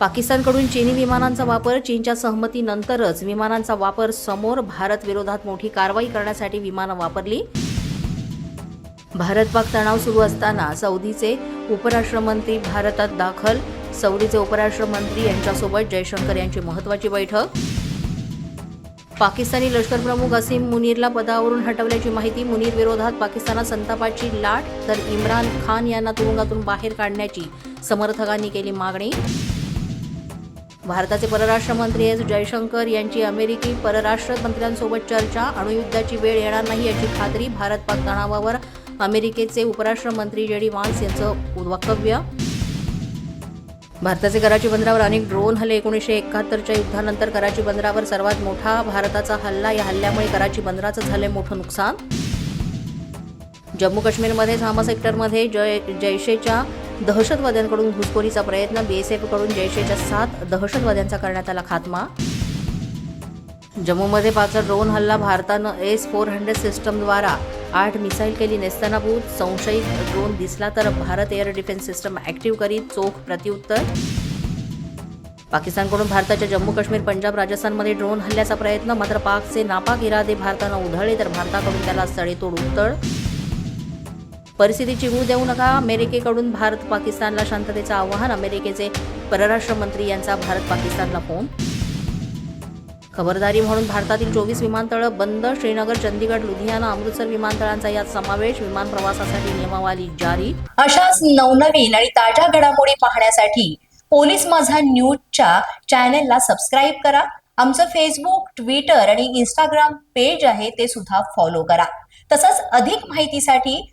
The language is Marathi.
पाकिस्तानकडून चीनी विमानांचा वापर चीनच्या सहमतीनंतरच विमानांचा वापर समोर भारत विरोधात मोठी कारवाई करण्यासाठी विमानं वापरली. भारत पाक तणाव सुरू असताना सौदीचे उपराष्ट्रमंत्री भारतात दाखल सौदीचे उपराष्ट्रमंत्री यांच्यासोबत जयशंकर यांची महत्वाची बैठक. पाकिस्तानी लष्कर प्रमुख असीम मुनीरला पदावरून हटवल्याची माहिती मुनीर विरोधात पाकिस्तानात संतापाची लाट तर इम्रान खान यांना तुरुंगातून बाहेर काढण्याची समर्थकांनी केली मागणी. भारताचे परराष्ट्र मंत्री एस जयशंकर यांची अमेरिकी परराष्ट्र मंत्र्यांसोबत चर्चा. अणुयुद्धाची वेळ येणार नाही याची खात्री भारत पाक तणावावर अमेरिकेचे उपराष्ट्र मंत्री जेडी वान्स यांचं वक्तव्य. भारताचे कराची बंदरावर अनेक ड्रोन हल्ले. एकोणीसशे एकाहत्तरच्या युद्धानंतर कराची बंदरावर सर्वात मोठा भारताचा हल्ला. या हल्ल्यामुळे कराची बंदराचं झालंय मोठं नुकसान. जम्मू काश्मीरमध्ये झामा सेक्टरमध्ये जय जैशेच्या दहशतवाद्यांकडून घुसखोरीचा प्रयत्न बीएसएफकडून जैशेच्या सात दहशतवाद्यांचा करण्यात आला खात्मा. जम्मूमध्ये पाचचा ड्रोन हल्ला भारतानं एस फोर हंड्रेड सिस्टमद्वारा आठ मिसाईल केली नेस्तानाभूत संशयित ड्रोन दिसला तर Bharat air defence system active करीत चोख प्रत्युत्तर. पाकिस्तानकडून भारताच्या जम्मू काश्मीर पंजाब राजस्थानमध्ये ड्रोन हल्ल्याचा प्रयत्न मात्र पाकचे नापाक इरादे भारतानं उधळले तर भारताकडून त्याला सडेतोड उत्तर. परिस्थिती चिघळू देऊ नका. अमेरिकेकडून भारत पाकिस्तानला शांततेचं आवाहन. अमेरिकेचे परराष्ट्र मंत्री यांचा भारत पाकिस्तानला फोन. खबरदारी म्हणून भारतातील चोवीस विमानतळं बंद. श्रीनगर चंदीगड लुधियाना अमृतसर विमानतळांचा यात समावेश. विमान प्रवासासाठी नियमावली जारी. अशाच नवनवीन आणि ताज्या घडामोडी पाहण्यासाठी पोलीस माझा न्यूजच्या चॅनेलला सबस्क्राईब करा. आमचं फेसबुक ट्विटर आणि इंस्टाग्राम पेज आहे ते सुद्धा फॉलो करा. तसंच अधिक माहितीसाठी